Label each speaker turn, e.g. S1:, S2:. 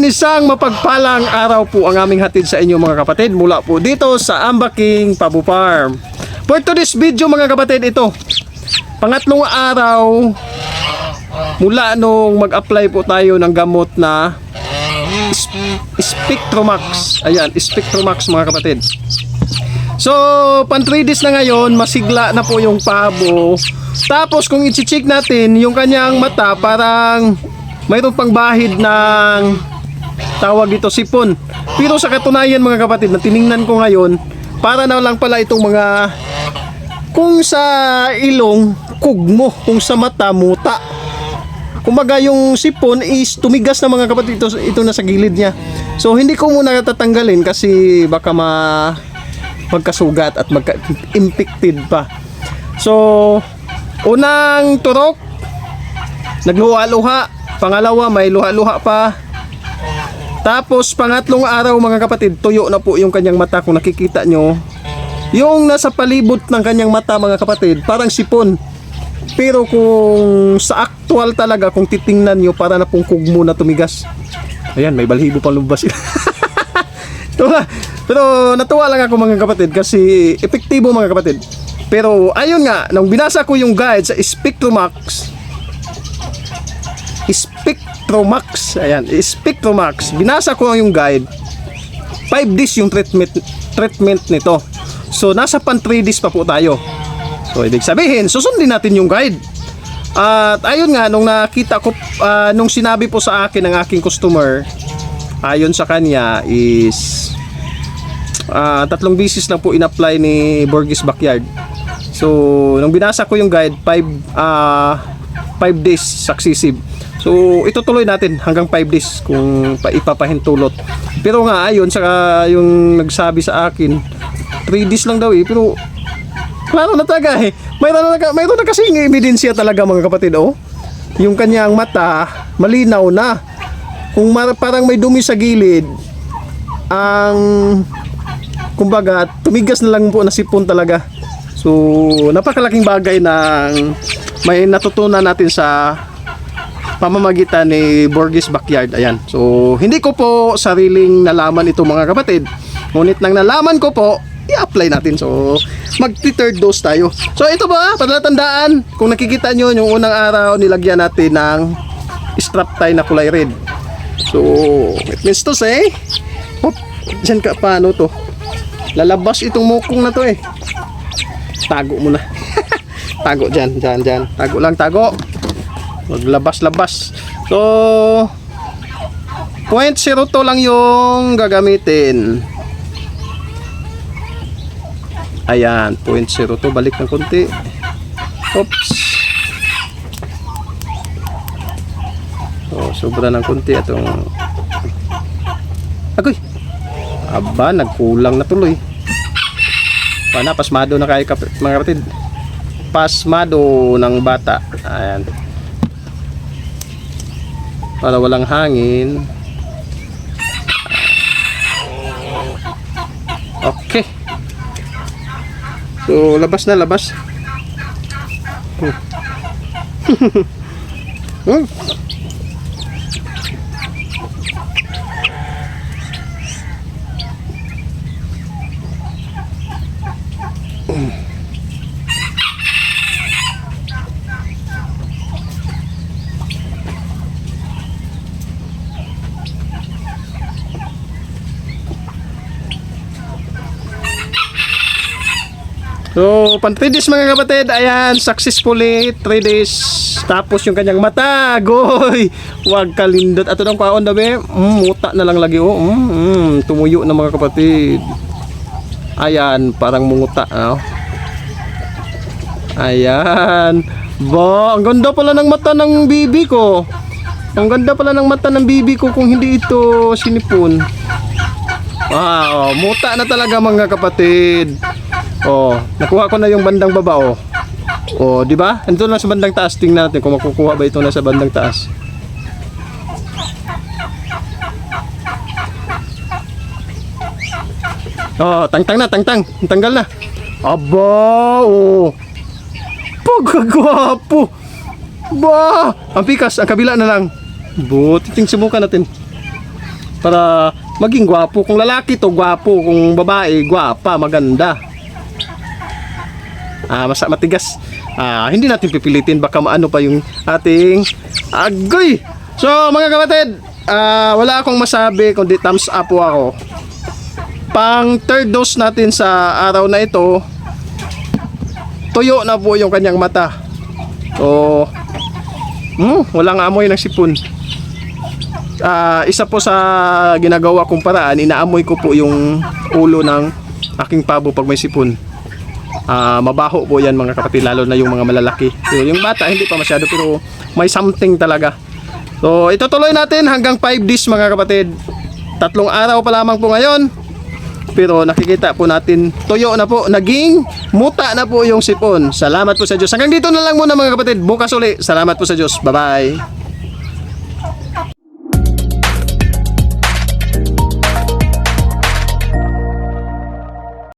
S1: Isang mapagpalang araw po ang aming hatid sa inyo mga kapatid mula po dito sa Ambaking Pabu Farm. For today's video mga kapatid ito, pangatlong araw mula nung mag-apply po tayo ng gamot na Sp- Spectromax. Ayan, Spectromax mga kapatid. So, pan 3 days na ngayon, masigla na po yung pabo. Tapos kung i-check natin, yung kanyang mata parang mayroon pang bahid ng tawag ito sipon. Pero sa katunayan mga kapatid, na tiningnan ko ngayon, para na lang pala itong mga kung sa ilong, kugmo, kung sa mata, muta. Kumbaga yung sipon is tumigas na mga kapatid ito, ito na sa gilid niya. So hindi ko muna tatanggalin kasi baka ma magkasugat at magka-infected pa. So unang turok nagluha-luha, pangalawa may luha-luha pa. Tapos pangatlong araw mga kapatid, tuyo na po yung kanyang mata kung nakikita nyo. Yung nasa palibot ng kanyang mata mga kapatid, parang sipon. Pero kung sa actual talaga, kung titingnan nyo, para na pong kugmo na tumigas. Ayan, may balhibo pang lumabas. Tuwa. Pero natuwa lang ako mga kapatid kasi epektibo mga kapatid. Pero ayun nga, nung binasa ko yung guide sa Spectromax, Spectromax, ayan, Spectromax, binasa ko yung guide, 5 days yung treatment, treatment nito. So, nasa pan 3 days pa po tayo. So, ibig sabihin, susundin natin yung guide. At ayun nga, nung nakita ko, ah, nung sinabi po sa akin ng aking customer, ayon sa kanya is ah, tatlong bisis lang po in-apply ni Borges Backyard. So, nung binasa ko yung guide, 5 ah 5 days successive. So, itutuloy natin hanggang 5 days kung pa ipapahintulot. Pero nga, ayon sa yung nagsabi sa akin, 3 days lang daw eh. Pero, klaro na talaga eh. Mayroon na, mayroon na kasing ebidensya talaga mga kapatid, oh. Yung kanyang mata, malinaw na. Kung mar- parang may dumi sa gilid, ang kumbaga, tumigas na lang po na sipon talaga. So, napakalaking bagay ng may natutunan natin sa pamamagitan ni Borges Backyard. Ayan. So, hindi ko po sariling nalaman ito mga kapatid. Ngunit nang nalaman ko po, i-apply natin. So, mag-third dose tayo. So, ito ba, palatandaan, kung nakikita nyo, yung unang araw, nilagyan natin ng strap tie na kulay red. So, it means to say, hop, dyan ka, paano to? Lalabas itong mukong na to eh. Tago mo na. tago dyan, dyan, dyan. Tago lang, tago. Maglabas-labas. So, 0.02 lang yung gagamitin. Ayan, 0.02. Balik ng konti. Oops. So, sobra ng konti itong... Agoy! Aba, nagkulang na tuloy. Pana, pasmado na kayo mga kapatid. Pasmado ng bata. Ayan. Para walang hangin. Okay. So, labas na, labas. Hmm. So, pan 3 days mga kapatid, ayan, successfully 3 days. Tapos yung kanyang mata, goy, wag kalindot. Ato nang kaon dabi, mm, muta na lang lagi, oh. Mm, mm, tumuyo na mga kapatid. Ayan, parang munguta, oh. Ayan. Ba, ang ganda pala ng mata ng bibi ko. Ang ganda pala ng mata ng bibi ko kung hindi ito sinipon. Wow, muta na talaga mga kapatid. Oh, nakuha ko na yung bandang baba oh. Oh, di ba? Ito na sa bandang taas tingnan natin kung makukuha ba ito na sa bandang taas. Oh, tangtang na, tangtang. Tanggal na. Aba, oh. Pagkagwapo. Ba, ang pikas, ang kabila na lang. Buti ting subukan natin. para maging gwapo. Kung lalaki to, gwapo. Kung babae, gwapa, maganda. Ah, masa matigas. Ah, hindi natin pipilitin baka maano pa yung ating agoy. So, mga kapatid, ah, wala akong masabi kundi thumbs up po ako. Pang third dose natin sa araw na ito, tuyo na po yung kanyang mata. So, hmm, walang amoy ng sipon. Ah, isa po sa ginagawa kong paraan, inaamoy ko po yung ulo ng aking pabo pag may sipon. Ah, mabaho po yan mga kapatid, lalo na yung mga malalaki. So, yung bata, hindi pa masyado, pero may something talaga. So, itutuloy natin hanggang 5 days mga kapatid. Tatlong araw pa lamang po ngayon. Pero nakikita po natin, tuyo na po, naging muta na po yung sipon. Salamat po sa Diyos. Hanggang dito na lang muna mga kapatid. Bukas uli. Salamat po sa Diyos. Bye-bye.